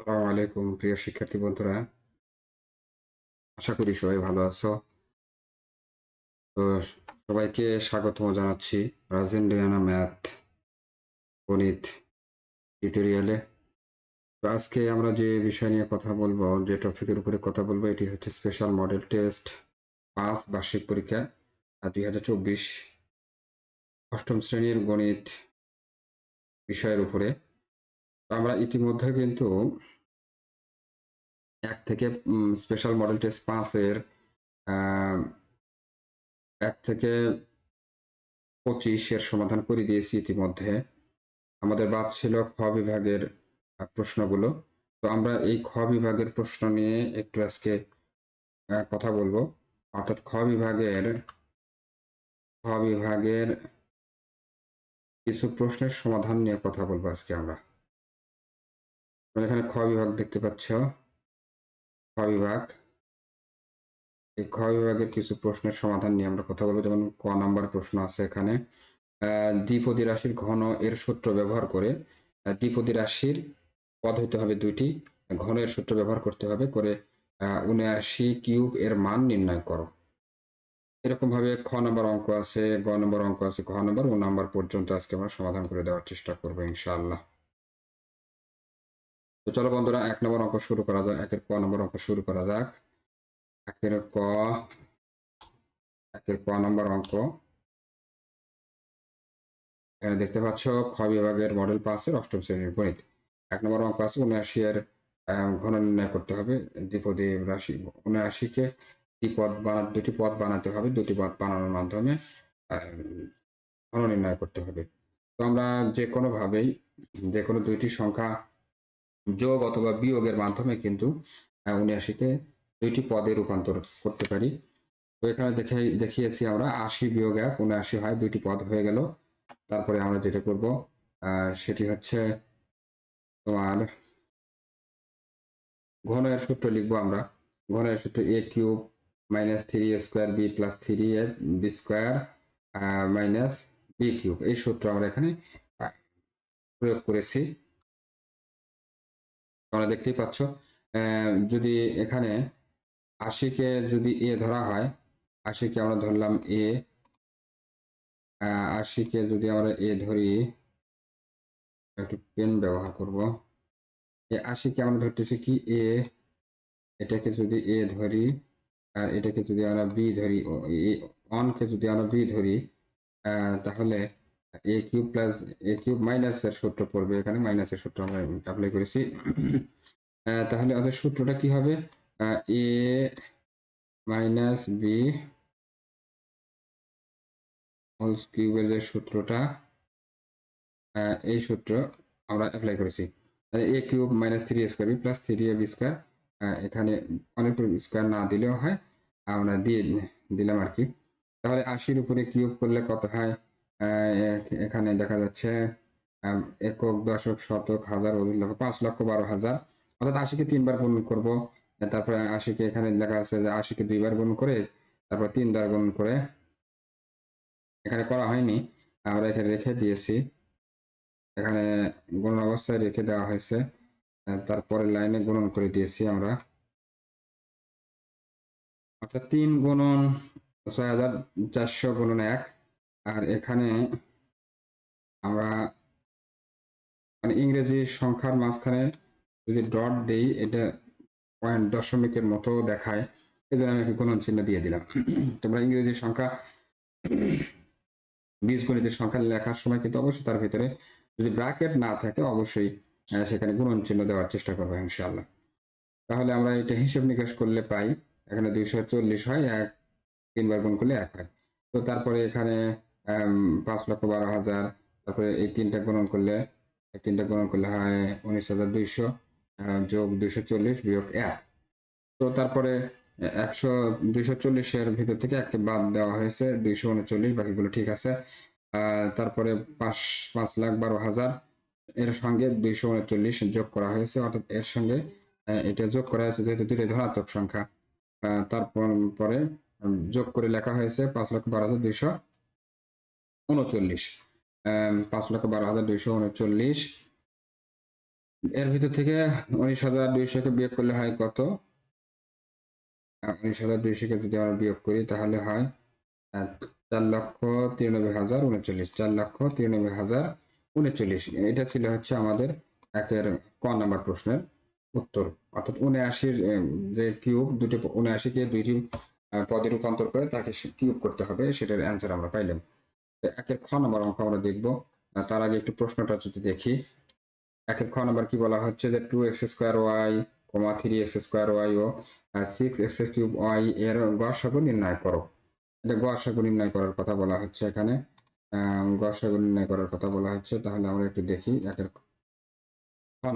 আসসালামু আলাইকুম প্রিয় শিক্ষার্থী বন্ধুরা। আশা করি সবাই ভালো আছো। তো সবাইকে জানাচ্ছি রাজেন্দ্রিয়ানা ম্যাথ গণিত টিউটোরিয়ালে তো আজকে আমরা যে বিষয় নিয়ে কথা বলব, যে টপিকের উপরে কথা বলব, এটি হচ্ছে স্পেশাল মডেল টেস্ট পাঁচ বার্ষিক পরীক্ষা আর দুই হাজার চব্বিশ অষ্টম শ্রেণির গণিত বিষয়ের উপরে। আমরা ইতিমধ্যে কিন্তু এক থেকে স্পেশাল মডেল টেস্ট পাঁচের এক থেকে পঁচিশের সমাধান করে দিয়েছি ইতিমধ্যে। আমাদের বাদ ছিল খ বিভাগের প্রশ্নগুলো। তো আমরা এই খ বিভাগের প্রশ্ন নিয়ে একটু আজকে কথা বলব। অর্থাৎ খ বিভাগের খ বিভাগের কিছু প্রশ্নের সমাধান নিয়ে কথা বলব আজকে আমরা। তোমরা এখানে খ বিভাগ দেখতে পাচ্ছ। খ বিভাগ। এই খ বিভাগের কিছু প্রশ্নের সমাধান নিয়ে আমরা কথা বলব, যেমন ক নাম্বার প্রশ্ন আছে এখানে। দ্বিপদী রাশির ঘন এর সূত্র ব্যবহার করে দ্বিপদী রাশির পদ হইতে হবে দুইটি। ঘনের সূত্র ব্যবহার করতে হবে করে উনআশি কিউব এর মান নির্ণয় করো। এরকম ভাবে খ নম্বর অঙ্ক আছে, গ নম্বর অঙ্ক আছে, ঘ নম্বর ও নাম্বার পর্যন্ত আজকে আমরা সমাধান করে দেওয়ার চেষ্টা করব, ইনশাআল্লাহ। তো চলো বন্ধুরা, এক নম্বর অঙ্ক শুরু করা যাক, একের ক নম্বর অঙ্ক শুরু করা যাক। একের ক একের ক নম্বর অঙ্ক। এখানে দেখতে পাচ্ছ, খ বিভাগের মডেল পাসের অষ্টম শ্রেণির গণিত। এক নম্বর অঙ্ক আছে, উনআশি এর ঘন নির্ণয় করতে হবে। দ্বিপদী রাশি উনআশিকে দ্বিপদ বানা, দুটি পদ বানাতে হবে, দুটি পদ বানানোর মাধ্যমে ঘন নির্ণয় করতে হবে। তো আমরা যে কোনো ভাবেই যে কোনো দুইটি সংখ্যা যোগ অথবা বিয়োগের মাধ্যমে কিন্তু উনআশিকে দুইটি পদে রূপান্তর করতে পারি। তো এখানে দেখে দেখিয়েছি আমরা, আশি বিয়োগ এক, উনআশি হয়, দুইটি পদ হয়ে গেল। তারপরে আমরা যেটা করব সেটি হচ্ছে তোমার ঘনের সূত্র লিখব আমরা। ঘনের সূত্র a cube minus three a square b plus three a b square minus b cube. এই সূত্র আমরা এখানে প্রয়োগ করেছি। তোমরা দেখতেই পাচ্ছ। যদি এখানে আশিকে যদি এ ধরা হয়, আশিকে আমরা ধরলাম এ। আশিকে যদি আমরা এ ধরি, একটু পেন ব্যবহার করব। এ আশিকে আমরা ধরতেছি কি? এ। এটাকে যদি এ ধরি, আর এটাকে যদি আমরা বি ধরি অনকে যদি আমরা বি ধরি তাহলে a cube plus a cube মাইনাসের সূত্র পড়বে এখানে মাইনাসের সূত্র আমরা অ্যাপ্লাই করেছি। তাহলে সূত্রটা কি হবে? এ মাইনাস বি কিউবের যে সূত্রটা এই সূত্র আমরা অ্যাপ্লাই করেছি। A cube minus three square b plus three a b square এখানে অনেক স্কোয়ার না দিলেও হয়, আমরা দিয়ে দিলাম আর কি। তাহলে আশির উপরে কিউব করলে কত হয়? এখানে দেখা যাচ্ছে একক দশক শতক হাজার লক্ষ, পাঁচ লক্ষ বারো হাজার। অর্থাৎ আশিকে তিনবার গুণ করব। তারপরে আশিকে এখানে লেখা আছে যে আশিকে দুইবার গুণ করে, তারপর তিনবার গুণ করে। এখানে করা হয়নি। আমরা এখানে রেখে দিয়েছি। এখানে গুণন অবস্থায় রেখে দেওয়া হয়েছে। তারপরে লাইনে গুণন করে দিয়েছি আমরা। অর্থাৎ তিন গুণন ছয় হাজার চারশো গুণন এক। আর এখানে আমরা মানে ইংরেজি সংখ্যার মাঝখানে যদি ডট দেই, এটা পয়েন্ট দশমিকের মতো দেখায়। এই জন্য আমি গুণন চিহ্ন দিয়ে দিলাম। তোমরা ইংরেজি সংখ্যা বীজগণিতের সংখ্যা লেখার সময় কিন্তু অবশ্যই তার ভিতরে যদি ব্র্যাকেট না থাকে, অবশ্যই সেখানে গুণন চিহ্ন দেওয়ার চেষ্টা করব, ইনশাআল্লাহ। তাহলে আমরা এটা হিসেব নিকাশ করলে পাই। এখানে দুইশো চল্লিশ হয়, এক তিনবার গুণ করলে এক হয়। তো তারপরে এখানে পাঁচ লক্ষ বারো হাজার, তারপরে এই তিনটা গুণন করলে, এই তিনটা গুণন করলে হয় উনিশ হাজার দুইশো যোগ দুইশো চল্লিশ বিয়োগ এক। তো তারপরে একশো দুইশো চল্লিশের ভিতর থেকে একটি বাদ দেওয়া হয়েছে, দুইশো উনচল্লিশ, বাকিগুলো ঠিক আছে। তারপরে পাঁচ পাঁচ লাখ বারো হাজার, এর সঙ্গে দুইশো উনচল্লিশ যোগ করা হয়েছে, অর্থাৎ এর সঙ্গে এটা যোগ করা হয়েছে যেহেতু দুটো ধনাত্মক সংখ্যা। তারপর, পরে যোগ করে লেখা হয়েছে পাঁচ লক্ষ বারো হাজার দুইশো উনচল্লিশ। পাঁচ লক্ষ বারো হাজার দুইশো উনচল্লিশ। এর ভিতর থেকে উনিশ হাজার দুইশোকে বিয়োগ করলে হয় কত? উনিশ হাজার দুইশোকে যদি আমরা বিয়োগ করি তাহলে হয় চার লক্ষ তিরানব্বই হাজার উনচল্লিশ। চার লক্ষ তিরানব্বই হাজার উনচল্লিশ। এটা ছিল হচ্ছে আমাদের একের ক নাম্বার প্রশ্নের উত্তর। অর্থাৎ উনআশির যে কিউব, দুটি উনআশিকে দুইটি পদে রূপান্তর করে তাকে কিউব করতে হবে, সেটার অ্যান্সার আমরা পাইলাম। একের খ নাম্বার অঙ্ক আমরা দেখব। তার আগে একটু প্রশ্নটা যদি দেখি। একের খ নাম্বার কি বলা হচ্ছে যে two x square y comma three x square y ও সিক্স এক্স কিউব ওয়াই এর গসাগু নির্ণয় করো। এটা নির্ণয় করার কথা বলা হচ্ছে এখানে। গসাগু নির্ণয় করার কথা বলা হচ্ছে। তাহলে আমরা একটু দেখি একের খ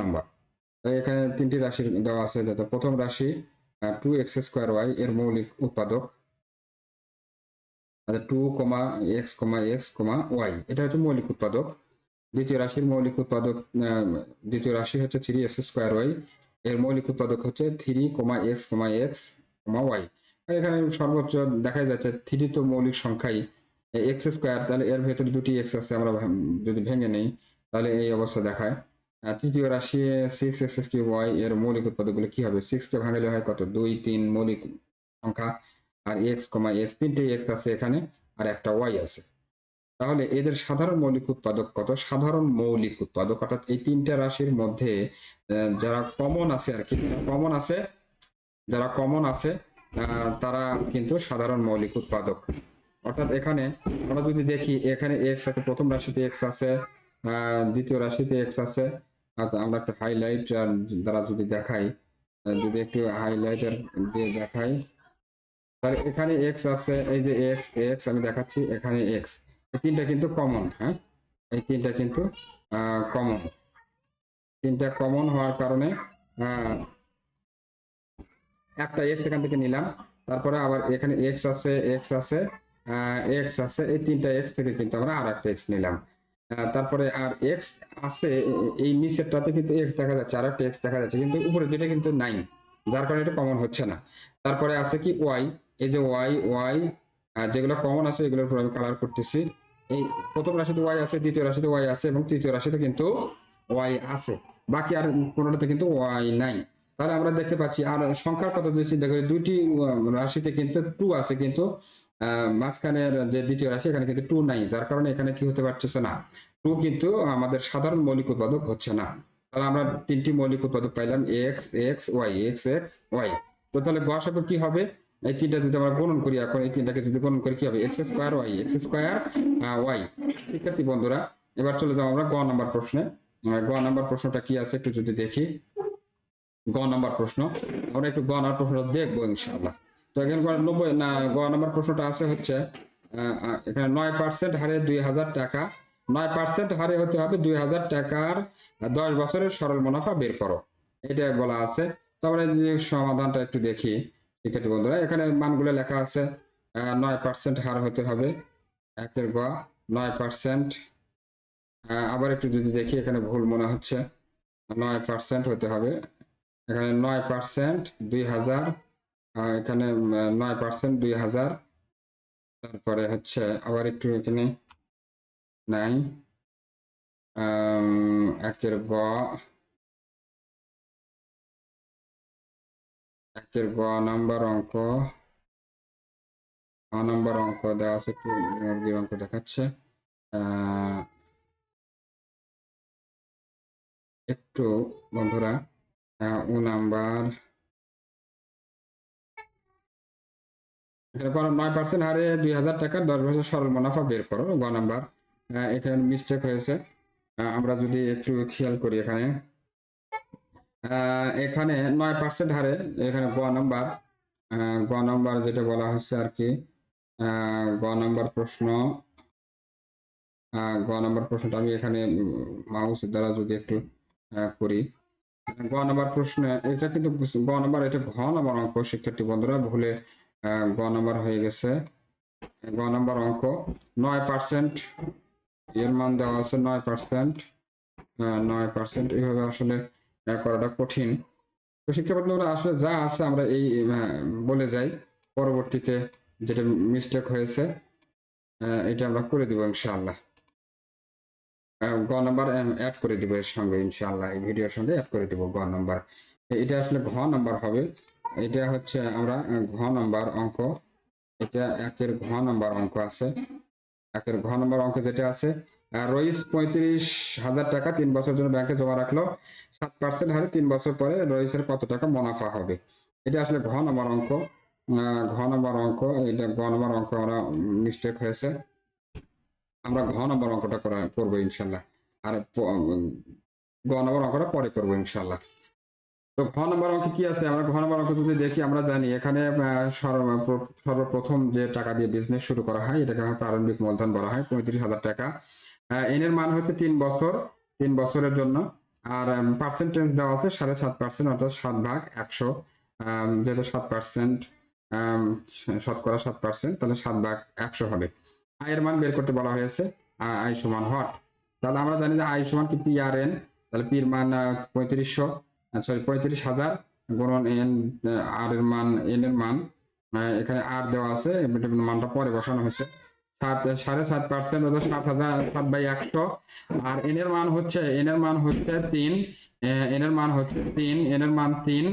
নাম্বার। এখানে তিনটি রাশি দেওয়া আছে। প্রথম রাশি টু এক্স স্কোয়ার ওয়াই এর মৌলিক উৎপাদক two comma x comma x comma y এটা হচ্ছে মৌলিক উৎপাদক। দ্বিতীয় রাশির মৌলিক উৎপাদক দ্বিতীয় রাশি হচ্ছে থ্রি এক্স স্কোয়ার ওয়াই এর মৌলিক উৎপাদক হচ্ছে three comma x comma x comma y এখানে সর্বোচ্চ দেখা যাচ্ছে থ্রি তো মৌলিক সংখ্যাই। এক্স স্কোয়ার তাহলে এর ভেতরে দুটি এক্স আছে, আমরা যদি ভেঙে নেই, তাহলে এই অবস্থা দেখায়। তৃতীয় রাশি সিক্স এক্স এস ওয়াই এর মৌলিক উৎপাদকগুলো কি হবে? সিক্স কে ভাঙালে হয় কত? দুই, তিন মৌলিক সংখ্যা। আর এক্স কমা এক্স তিনটে এক্স আছে এখানে, আর একটা ওয়াই আছে। তাহলে এদের সাধারণ মৌলিক উৎপাদক কত? সাধারণ মৌলিক উৎপাদক, অর্থাৎ এই তিনটা রাশির মধ্যে যারা কমন আছে আর কি কমন আছে, যারা কমন আছে তারা কিন্তু সাধারণ মৌলিক উৎপাদক। অর্থাৎ এখানে আমরা যদি দেখি, এখানে এক্স আছে, প্রথম রাশিতে এক্স আছে দ্বিতীয় রাশিতে এক্স আছে। আমরা একটা হাইলাইট দ্বারা যদি দেখাই যদি একটু হাইলাইটার দিয়ে দেখাই। তাহলে এখানে এক্স আছে, এই যে এক্স এক্স আমি দেখাচ্ছি, এখানে এক্স এই তিনটা কিন্তু কমন হ্যাঁ? এই তিনটা কিন্তু কমন তিনটা কমন হওয়ার কারণে একটা এক্স এখান থেকে নিলাম। তারপরে আবার এখানে এক্স আছে এক্স আছে এক্স আছে, এই তিনটা এক্স থেকে কিন্তু আমরা আর একটা এক্স নিলাম তারপরে আর এক্স আছে, এই নিচেরটাতে কিন্তু এক্স দেখা যাচ্ছে আর একটা এক্স দেখা যাচ্ছে, কিন্তু উপরে দুটো কিন্তু নাই যার কারণে এটা কমন হচ্ছে না। তারপরে আছে কি ওয়াই এই যে ওয়াই ওয়াই যেগুলো কমন আছে, এগুলোর উপর আমি কালার করতেছি। এই প্রথম রাশিতে ওয়াই আছে, দ্বিতীয় রাশিতে ওয়াই আছে, এবং তৃতীয় রাশিতে কিন্তু ওয়াই আছে। বাকি আর কোনোটাতে কিন্তু ওয়াই নাই। তাহলে আমরা দেখতে পাচ্ছি, আর সংখ্যার কথা যদি চিন্তা করি, দুইটি রাশিতে কিন্তু টু আছে, কিন্তু মাঝখানের যে দ্বিতীয় রাশি, এখানে কিন্তু টু নাই। যার কারণে এখানে কি হতে পারতেছে না। টু কিন্তু আমাদের সাধারণ মৌলিক উৎপাদক হচ্ছে না। তাহলে আমরা তিনটি মৌলিক উৎপাদক পাইলাম x x y x x y তো তাহলে গসাগু কি হবে? এই তিনটা যদি আমরা গুণন করি, এখন এই তিনটাকে যদি গুণন করি, কি হবে? X square y x square y শিক্ষার্থী বন্ধুরা, এবার চলে যাব আমরা গ নাম্বার প্রশ্নে। গ নাম্বার প্রশ্নটা কি আছে একটু যদি দেখি। গ নাম্বার প্রশ্ন। আমরা একটু গ নাম্বার প্রশ্নটা দেখব ইনশাআল্লাহ। তো এখানে নব্বই, না, গ নাম্বার প্রশ্নটা আছে হচ্ছে এখানে নয় পার্সেন্ট হারে দুই হাজার টাকা। নয় পার্সেন্ট হারে হতে হবে দুই হাজার টাকার দশ বছরের সরল মুনাফা বের করো। এটা বলা আছে। তো আমরা সমাধানটা একটু দেখি। শিক্ষার্থী বন্ধুরা এখানে মানগুলো লেখা আছে নয় পার্সেন্ট হার হতে হবে, একের গ নয় পার্সেন্ট আবার একটু যদি দেখি, এখানে ভুল মনে হচ্ছে, নয় পার্সেন্ট হতে হবে। এখানে নয় পার্সেন্ট দুই হাজার এখানে নয় পার্সেন্ট দুই হাজার। তারপরে হচ্ছে আবার একটু এখানে নাই। একের গ একের গ নাম্বার অঙ্ক। গ নাম্বার অঙ্ক দেওয়া আছে একটু অঙ্ক দেখাচ্ছে। একটু বন্ধুরা ও নাম্বার। নয় পার্সেন্ট হারে দুই হাজার দশ বছর সরল মুনাফা বের করো, গ নাম্বার। এখানে মিস্টেক হয়েছে। আমরা যদি একটু খেয়াল করি এখানে। এখানে নয় পার্সেন্ট হারে, এখানে গ নাম্বার গ নাম্বার যেটা বলা হচ্ছে আর কি গ নাম্বার প্রশ্ন গ নাম্বার প্রশ্নটা আমি এখানে মাউস দ্বারা যদি একটু করি। গ নাম্বার প্রশ্ন, এটা কিন্তু গ নাম্বার এটা ঘ নাম্বার অঙ্ক, শিক্ষার্থী বন্ধুরা ভুলে গ নাম্বার হয়ে গেছে। গ নাম্বার অঙ্ক, নয় পার্সেন্ট এর মান দেওয়া আছে নয় পার্সেন্ট নয় পার্সেন্ট এইভাবে আসলে করাটা কঠিন। তো শিক্ষার্থী বন্ধুরা আসলে যা আছে আমরা এই বলে যাই। পরবর্তীতে যেটা মিস্টেক হয়েছে এটা আমরা করে দিব ইনশাআল্লাহ। গ নাম্বার অ্যাড করে দিব এর সঙ্গে ইনশাআল্লাহ। এই ভিডিওর সঙ্গে অ্যাড করে দিব গ নাম্বার। এটা আসলে ঘ নাম্বার হবে। এটা হচ্ছে আমরা ঘ নাম্বার অঙ্ক। এটা একের ঘ নাম্বার অঙ্ক আছে। একের ঘ নাম্বার অঙ্ক যেটা আছে রইস পঁয়ত্রিশ হাজার টাকা তিন বছর জন্য ব্যাংকে জমা রাখল। সাত পার্সেন্ট হারে তিন বছর পরে রইসের কত টাকা মুনাফা হবে। এটা আসলে ঘ নাম্বার অঙ্ক। ঘ নাম্বার অঙ্ক এটা গ নাম্বার অঙ্ক আমরা মিস্টেক হয়েছে। আমরা ঘ নম্বর অঙ্কটা করা, করব ইনশাল্লাহ। আর গ নম্বর অঙ্কটা পরে করব ইনশাল্লাহ। তো ঘ নম্বর অঙ্কে কি আছে? আমরা ঘ নম্বর অঙ্ক যদি দেখি, আমরা জানি এখানে সর্বপ্রথম যে টাকা দিয়ে বিজনেস শুরু করা হয়, এটাকে প্রারম্ভিক মূলধন বলা হয়, পঁয়ত্রিশ হাজার টাকা। এন এর মান হচ্ছে তিন বছর, তিন বছরের জন্য। আর পার্সেন্টেজ দেওয়া আছে সাড়ে সাত পার্সেন্ট অর্থাৎ সাত ভাগ একশো। যেহেতু সাত পার্সেন্ট শতকরা সাত পার্সেন্ট তাহলে সাত ভাগ একশো হবে। আয়ের মান বের করতে বলা হয়েছে আয় সমান হট তাহলে আমরা জানি যে আয় সমান কি পি আর এন তাহলে পির মান পঁয়ত্রিশশো সরি পঁয়ত্রিশ হাজার গুণন এন আর এর মান এন এর মান এখানে আর দেওয়া আছে মানটা পরে বসানো হয়েছে। সাত, সাড়ে সাত পার্সেন্ট অর্থাৎ সাত হাজার, সাত বাই একশো। আর এন এর মান হচ্ছে এন এর মান হচ্ছে তিন এন এর মান হচ্ছে তিন এন এর মান তিন।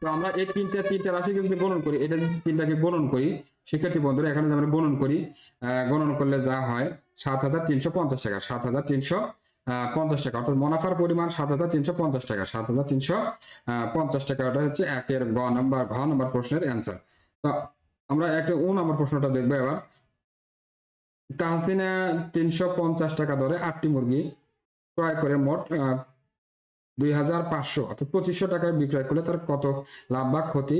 তো আমরা এই তিনটা তিনটা রাশি যদি গণন করি। এটা যদি তিনটাকে গণন করি, শিক্ষার্থী বন্ধুরা, এখানে যদি আমরা গণন করি গণন করলে যা হয়, সাত হাজার তিনশো পঞ্চাশ টাকা, সাত হাজার তিনশো পঞ্চাশ টাকা। অর্থাৎ মুনাফার পরিমাণ সাত হাজার তিনশো পঞ্চাশ টাকা, সাত হাজার তিনশো পঞ্চাশ টাকা। ওটা হচ্ছে একের গ নাম্বার, ঘ নাম্বার প্রশ্নের অ্যান্সার তো আমরা একটা ও নাম্বার প্রশ্নটা দেখব এবার। তাহসিনা তিনশো পঞ্চাশ টাকা দরে আটটি মুরগি ক্রয় করে মোট দুই হাজার পাঁচশো অর্থাৎ পঁচিশশো টাকায় বিক্রয় করলে তার কত লাভ বা ক্ষতি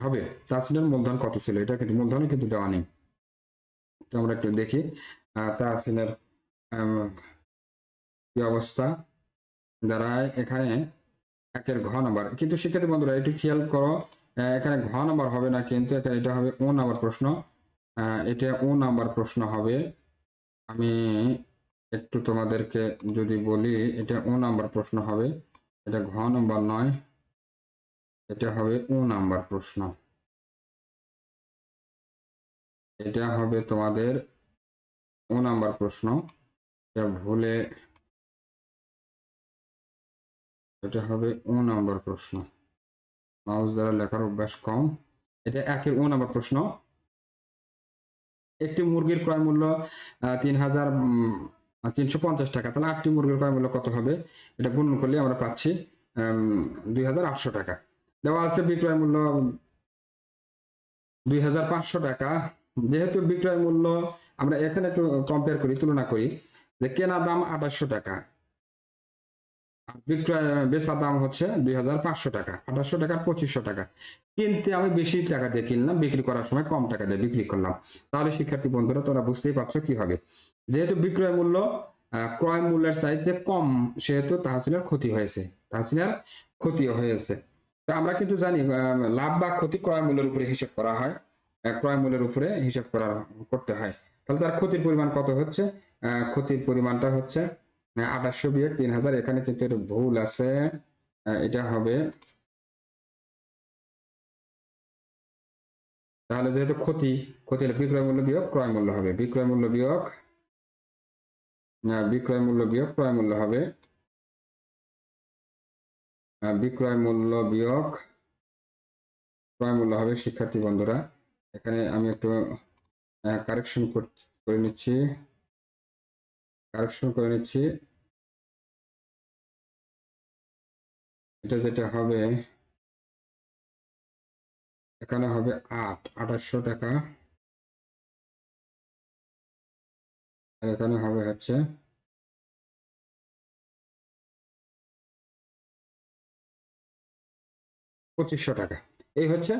হবে? তাহসিনের মূলধন কত ছিল? এটা কিন্তু মূলধনে কিন্তু দেওয়া নেই। তো আমরা একটু দেখি তাহসিনের কি অবস্থা? দাঁড়ায় এখানে একের ঘ নাম্বার। কিন্তু শিক্ষার্থী বন্ধুরা, একটু খেয়াল করো এখানে ঘ নাম্বার হবে না, কিন্তু এখানে এটা হবে ও নাম্বার প্রশ্ন। এটা ও নাম্বার প্রশ্ন হবে? আমি একটু তোমাদেরকে যদি বলি, এটা ও নাম্বার প্রশ্ন হবে। এটা ঘ নাম্বার নয়, এটা হবে ও নাম্বার প্রশ্ন। এটা হবে তোমাদের ও নাম্বার প্রশ্ন। এটা ভুলে এটা হবে ও নাম্বার প্রশ্ন। মাউস দ্বারা লেখার অভ্যাস কম। এটা একের ও নাম্বার প্রশ্ন। একটি মুরগির ক্রয় মূল্য তিন হাজার তিনশো পঞ্চাশ টাকা। তাহলে আটটি মুরগির ক্রয় মূল্য কত হবে? এটা গুণ করলে আমরা পাচ্ছি দুই হাজার আটশো টাকা। দেওয়া আছে বিক্রয় মূল্য, দুই হাজার পাঁচশো টাকা। যেহেতু বিক্রয় মূল্য আমরা এখানে একটু কম্পেয়ার করি, তুলনা করি, যে কেনা দাম আঠাশশো টাকা। বিক্রয় বেচা দাম হচ্ছে দুই হাজার পাঁচশো টাকা। আঠাশশো টাকা, পঁচিশশো টাকা। কিনতে আমি বেশি টাকা দিয়ে কিনলাম, বিক্রি করার সময় কম টাকা দিয়ে বিক্রি করলাম। তাহলে শিক্ষার্থী বন্ধুরা, তোমরা বুঝতেই পারছ কি হবে। যেহেতু বিক্রয় মূল্য ক্রয় মূল্যের চাইতে কম, সেহেতু তাহসিলের ক্ষতি হয়েছে। তাহসিলের ক্ষতি হয়েছে। তো আমরা কিন্তু জানি লাভ বা ক্ষতি ক্রয় মূল্যের উপরে হিসাব করা হয়। ক্রয় মূল্যের উপরে হিসাব করা, করতে হয়। তাহলে তার ক্ষতির পরিমাণ কত হচ্ছে? ক্ষতির পরিমাণটা হচ্ছে আঠাশশো বিয়োগ তিন হাজার, এখানে কিন্তু একটু ভুল আছে। এটা হবে। তাহলে যেহেতু ক্ষতি ক্ষতি হলে বিক্রয় মূল্য বিয়োগ ক্রয় মূল্য হবে। বিক্রয় মূল্য বিয়োগ বিক্রয় মূল্য বিয়োগ ক্রয় মূল্য হবে। বিক্রয় মূল্য বিয়োগ ক্রয় মূল্য হবে, শিক্ষার্থী বন্ধুরা। এখানে আমি একটু কারেকশন করে নিচ্ছি। কারেকশন করে নিচ্ছি। এটা যেটা হবে, এখানে হবে আট, আঠাশশো টাকা। এখানে হবে হচ্ছে পঁচিশশো টাকা। এই হচ্ছে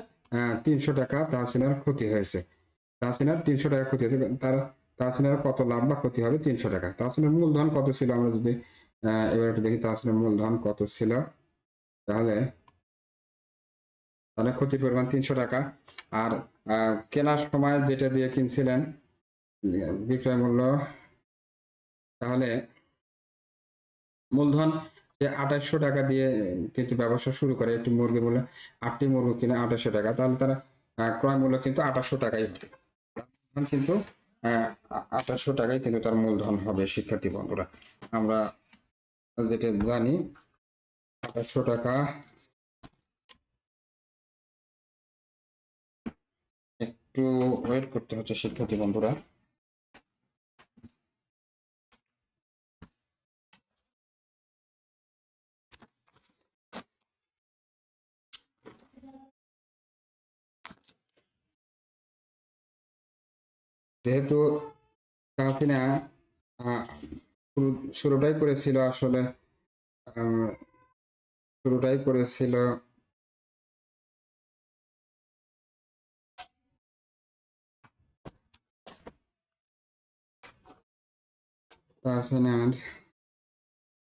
তিনশো টাকা তাহসিনার ক্ষতি হয়েছে। তাহসিনার তিনশো টাকা ক্ষতি হয়েছে, তার তাহসিনার কত লাভ বা ক্ষতি হবে তিনশো টাকা। তাহসিনার মূলধন কত ছিল? আমরা যদি এবার একটু দেখি তাহসিনার মূলধন কত ছিল। তাহলে তাহলে ক্ষতির পরিমাণ তিনশো টাকা। আর কেনার সময় যেটা দিয়ে কিনছিলেন, বিক্রয় মূল্য, তাহলে মূলধন যে আঠাশশো টাকা দিয়ে কিন্তু ব্যবসা শুরু করে, একটি মুরগি মূল্য আটটি মুরগি কিনে আঠাশশো টাকা, তাহলে তারা ক্রয় মূল্য কিন্তু আঠাশশো টাকাই হবে। কিন্তু আঠাশশো টাকায় কিন্তু তার মূলধন হবে, শিক্ষার্থী বন্ধুরা। আমরা যেটা জানি আঠাশশো টাকা। একটু ওয়েট করতে হচ্ছে শিক্ষার্থী বন্ধুরা। যেহেতু আহ, শুরুটাই করেছিল আসলে শুরুটাই করেছিল।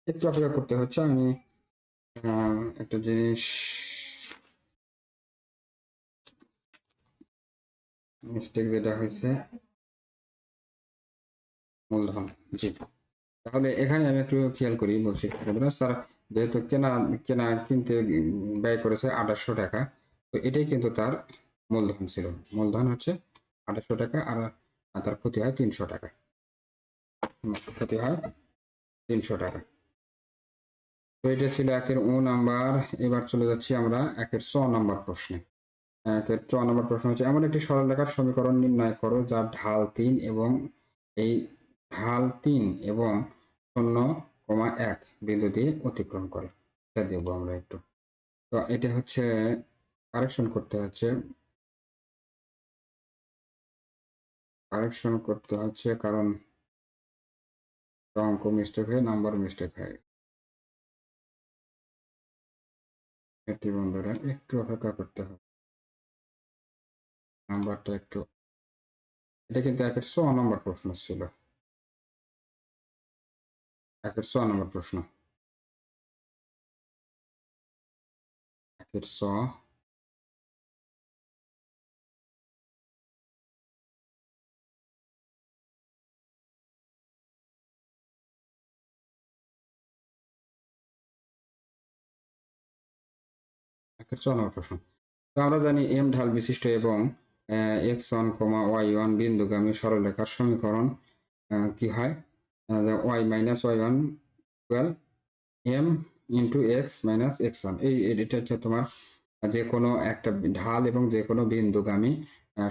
একটু অপেক্ষা করতে হচ্ছে। আমি একটা জিনিস মিস্টেক যেটা হয়েছে। মূলধন, জি। তাহলে এখানে আমি একটু খেয়াল করি, বলছি। স্যার। যেহেতু কেনা কেনা কিনতে ব্যয় করেছে আঠাশশো টাকা, তো এটাই কিন্তু তার মূলধন ছিল। মূলধন হচ্ছে আঠাশশো টাকা আর তার ক্ষতি হয় তিনশো টাকা। ক্ষতি হয় তিনশো টাকা। তো এটা ছিল একের ও নাম্বার। এবার চলে যাচ্ছি আমরা একের ছ নাম্বার প্রশ্নে। একের চ নাম্বার প্রশ্ন হচ্ছে, এমন একটি সরল সরলরেখার সমীকরণ নির্ণয় করো যার ঢাল তিন এবং এই ঢাল তিন এবং শূন্য কমা এক বিন্দু দিয়ে অতিক্রম করে। এটা দেখব আমরা একটু। তো এটা হচ্ছে কারেকশন করতে হচ্ছে। কারেকশন করতে হচ্ছে কারণ অঙ্ক মিস্টেক হয়ে নাম্বার মিস্টেক হয়। এটি বন্ধুরা, একটু অপেক্ষা করতে হবে। নাম্বারটা একটু এটা কিন্তু একের ছ নম্বর প্রশ্ন ছিল। একের নম্বর প্রশ্ন। একের ছ। নম্বর প্রশ্ন। তো আমরা জানি এম ঢাল বিশিষ্ট এবং x one comma y one বিন্দুগামী সরলরেখার সমীকরণ কি হয়? Y minus y one twelve m into x minus x one এই এটা হচ্ছে তোমার যে কোনো একটা ঢাল এবং যে কোনো বিন্দুগামী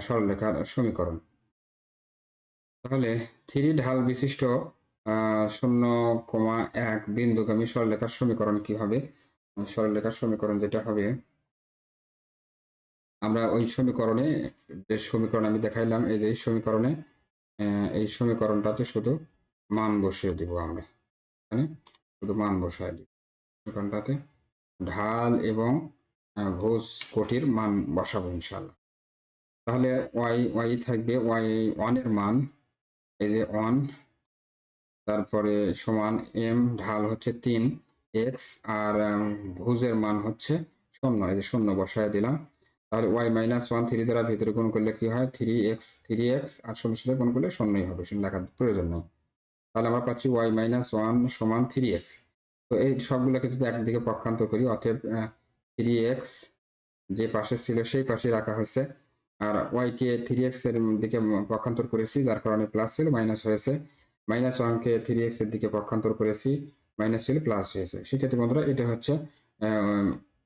সরলরেখার সমীকরণ। তাহলে থ্রি ঢাল বিশিষ্ট শূন্য কমা এক বিন্দুগামী সরলরেখার সমীকরণ কি হবে? সরলরেখার সমীকরণ যেটা হবে, আমরা ওই সমীকরণে যে সমীকরণ আমি দেখাইলাম, এই যে এই সমীকরণে এই সমীকরণটাতে শুধু মান বসিয়ে দিব আমরা এখানে শুধু মান বসায় দিব। সমীকরণটাতে ঢাল এবং ভুজ কোটির মান বসাবো ইনশাল্লাহ তাহলে ওয়াই ওয়াই থাকবে, ওয়াই, ওয়ানের মান, এই যে ওয়ান, তারপরে সমান এম, ঢাল হচ্ছে তিন, এক্স, আর ভুজের মান হচ্ছে শূন্য, এই যে শূন্য বসায় দিলাম। তাহলে ওয়াই মাইনাস ওয়ান থ্রি দ্বারা ভিতরে গুণ করলে কি হয়? থ্রি এক্স থ্রি এক্স, আর শূন্য সাথে গুণ করলে শূন্যই হবে, শূন্য লেখার প্রয়োজন নেই। তাহলে আমরা পাচ্ছি ওয়াই মাইনাস ওয়ান সমান থ্রি এক্স তো এই সবগুলোকে যদি একদিকে পক্ষান্তর করি অতএব থ্রি এক্স যে পাশে ছিল সেই পাশে রাখা হয়েছে। আর ওয়াই কে থ্রি এক্সের দিকে পক্ষান্তর করেছি যার কারণে প্লাস ছিল মাইনাস হয়েছে। মাইনাস ওয়ান কে থ্রি এক্সের দিকে পক্ষান্তর করেছি মাইনাস ছিল প্লাস হয়েছে। সেক্ষেত্রে বন্ধুরা এটা হচ্ছে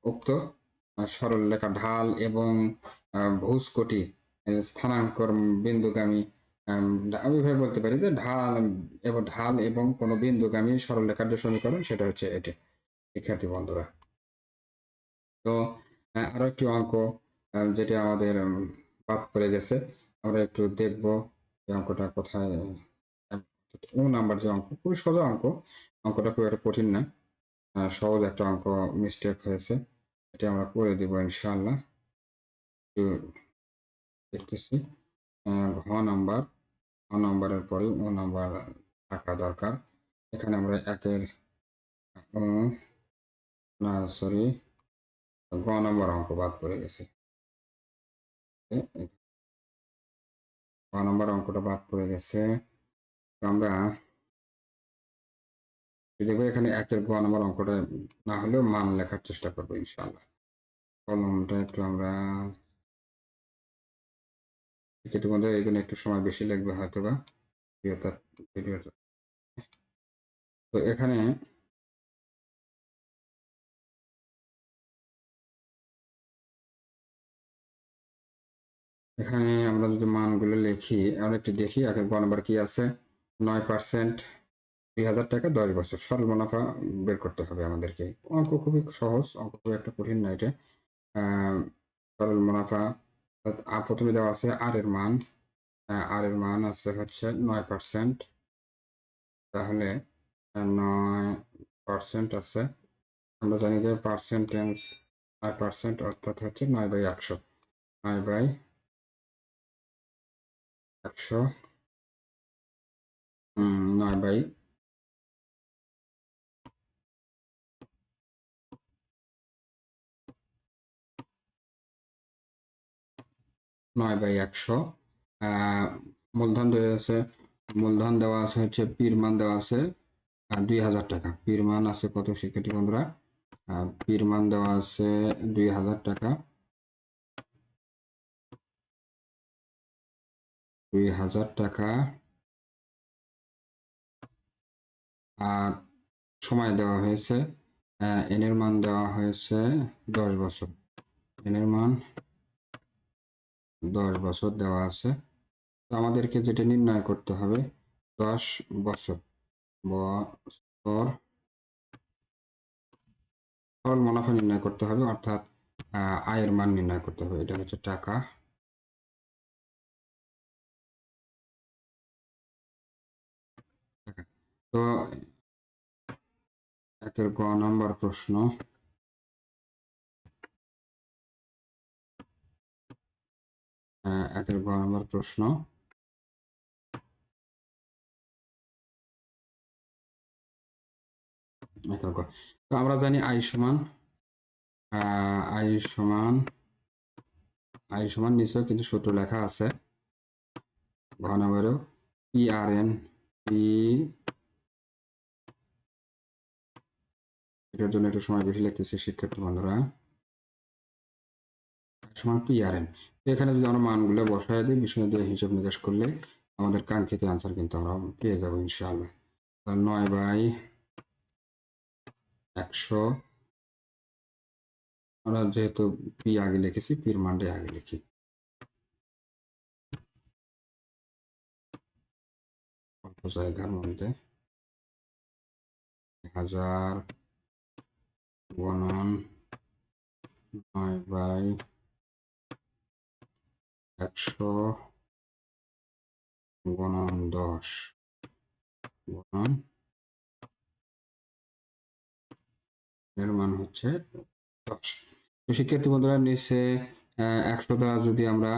উক্ত সরল লেখা ঢাল এবং আহ, ভুজ কোটি আহ, স্থানাঙ্কর বিন্দুগামী আম, আমি এভাবে বলতে পারি যে ঢাল এবং ঢাল এবং কোনো বিন্দুগামী সরলরেখার যে সমীকরণ সেটা হচ্ছে এটি। শিক্ষার্থী বন্ধুরা। তো আরও একটি অঙ্ক যেটা আমাদের বাদ পড়ে গেছে। আমরা একটু দেখব অঙ্কটা কোথায় ও নাম্বার যে অঙ্ক খুবই সোজা অঙ্ক। অঙ্কটা খুব একটা কঠিন না। সহজ একটা অঙ্ক মিস্টেক হয়েছে। এটা আমরা করে দিব ইনশাআল্লাহ। একটু দেখতেছি। ঘ নাম্বার, ঘ নাম্বারের পরে ও নাম্বার থাকা দরকার। এখানে আমরা একের ও না সরি গ নম্বর অঙ্ক বাদ পড়ে গেছে। গ নম্বর অঙ্কটা বাদ পড়ে গেছে। আমরা দেখব এখানে একের গ নম্বর অঙ্কটা না হলেও মান লেখার চেষ্টা করব ইনশাআল্লাহ। কলমটা একটু আমরা সেক্ষেত্রে বন্ধু এখানে একটু সময় বেশি লাগবে হয়তো বা তো এখানে এখানে আমরা যদি মানগুলো লিখি, আমরা একটু দেখি আগের গ কি আছে? নয় পার্সেন্ট, দুই হাজার টাকা, দশ বছর। সরল মুনাফা বের করতে হবে আমাদেরকে। অঙ্ক খুবই সহজ, অঙ্ক খুবই একটা কঠিন না এটা। সরল মুনাফা প্রথমে দেওয়া আছে আর এর মান। আর এর মান আছে হচ্ছে নয় পার্সেন্ট তাহলে নয় পার্সেন্ট আছে। আমরা জানি যে পার্সেন্টেজ নয় পার্সেন্ট অর্থাৎ হচ্ছে নয় বাই একশো। নয় বাই একশো। নয় বাই নয় বাই একশো। মূলধন দেওয়া আছে মূলধন দেওয়া আছে হচ্ছে পীর মান দেওয়া আছে দুই হাজার টাকা। পীর মান আছে কত শিক্ষার্থী বন্ধুরা? আহ, পীর মান দেওয়া আছে দুই হাজার টাকা। দুই হাজার টাকা। আর সময় দেওয়া হয়েছে এন এর মান দেওয়া হয়েছে দশ বছর। এন এর মান দশ বছর দেওয়া আছে। তো আমাদেরকে যেটা নির্ণয় করতে হবে, দশ বছর বছর সরল মুনাফা নির্ণয় করতে হবে, অর্থাৎ আয়ের মান নির্ণয় করতে হবে। এটা হচ্ছে টাকা। তো একের গ নম্বর প্রশ্ন। একের গ নম্বর প্রশ্ন। তো আমরা জানি আই সমান আই সমান আই সমান নিচেও কিন্তু সূত্র লেখা আছে। ঘ পি আর এন পি এটার জন্য একটু সময় বেশি লাগতেছে শিক্ষার্থী বন্ধুরা। সমান পি আর এন এখানে যদি আমরা মানগুলো বসায় দিই বিষয় দিয়ে হিসাব নিকাশ করলে আমাদের কাঙ্ক্ষিত আনসার কিন্তু আমরা পেয়ে যাব ইনশাআল্লাহ। নয় বাই একশো। আমরা যেহেতু পি আগে লিখেছি পির মানটাই আগে লিখি। অল্প জায়গার মধ্যে হাজার নয় বাই একশো গুণন দশ। গুণন এর মান হচ্ছে দশ। তো শিক্ষার্থী বন্ধুরা, নিচে একশো দ্বারা যদি আমরা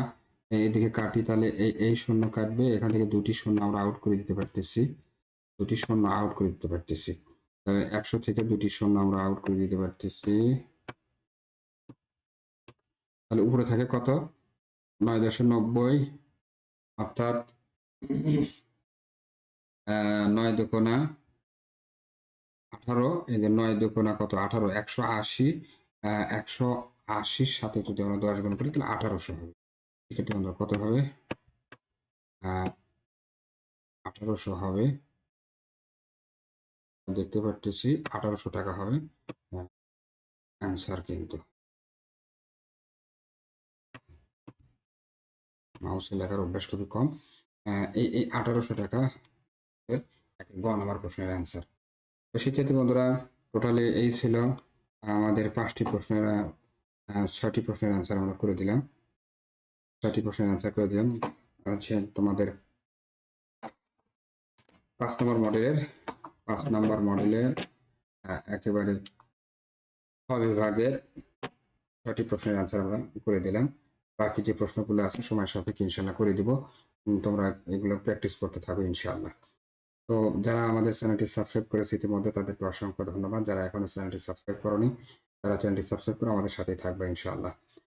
এদিকে কাটি, তাহলে এই এই শূন্য কাটবে। এখান থেকে দুটি শূন্য আমরা আউট করে দিতে পারতেছি। দুটি শূন্য আউট করে দিতে পারতেছি। একশো থেকে দুটি শূন্য আমরা আউট করে দিতে পারতেছি। তাহলে উপরে থাকে কত? নয় দশো নব্বই, অর্থাৎ নয় দুকোনা আঠারো, এই যে নয় দুকোনা কত? আঠারো, একশো আশি একশো আশির সাথে যদি আমরা দশ গুণ করি, তাহলে আঠারোশো হবে। সেক্ষেত্রে আমরা কত হবে? আঠারোশো হবে। দেখতে পারতেছি আঠারোশো টাকা হবে। অ্যান্সার কিন্তু। মাউসে লেখার অভ্যাস খুবই কম। এই এই আঠারোশো টাকা গ নাম্বার প্রশ্নের অ্যান্সার তো শিক্ষার্থী বন্ধুরা টোটালি এই ছিল আমাদের পাঁচটি প্রশ্নের ছয়টি প্রশ্নের অ্যান্সার আমরা করে দিলাম। ছয়টি প্রশ্নের অ্যান্সার করে দিলাম। হচ্ছে তোমাদের পাঁচ নম্বর মডেলের, পাঁচ নম্বর মডেলের একেবারে খ বিভাগের ছয়টি প্রশ্নের অ্যান্সার আমরা করে দিলাম। বাকি যে প্রশ্নগুলো আছে সময় সাপেক্ষে ইনশাল্লাহ করে দিব। তোমরা এগুলো প্র্যাকটিস করতে থাকো ইনশাআল্লাহ তো যারা আমাদের চ্যানেলটি সাবস্ক্রাইব করেছে ইতিমধ্যে, তাদেরকে অসংখ্য ধন্যবাদ। যারা এখনও চ্যানেলটি সাবস্ক্রাইব করনি, তারা চ্যানেলটি সাবস্ক্রাইব করে আমাদের সাথেই থাকবে ইনশাআল্লাহ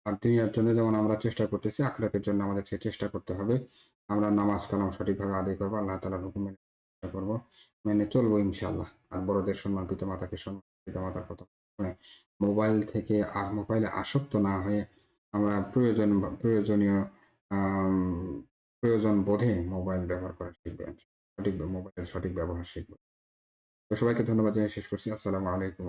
আর দুনিয়ার জন্য যেমন আমরা চেষ্টা করতেছি, আখরাতের জন্য আমাদের চেষ্টা করতে হবে। আমরা নামাজ কালাম সঠিকভাবে আদায় করব, আল্লাহ তালার হুকুম মেনে চেষ্টা করব, মেনে চলবো ইনশাআল্লাহ আর বড়দের সম্মান পিতা মাতাকে সম্মান পিতা মাতার কথা মোবাইল থেকে আর মোবাইলে আসক্ত না হয়ে আমরা প্রয়োজন, প্রয়োজনীয় প্রয়োজন বোধে মোবাইল ব্যবহার করা শিখবেন সঠিক মোবাইলের সঠিক ব্যবহার শিখবেন তো সবাইকে ধন্যবাদ জানিয়ে শেষ করছি। আসসালামু আলাইকুম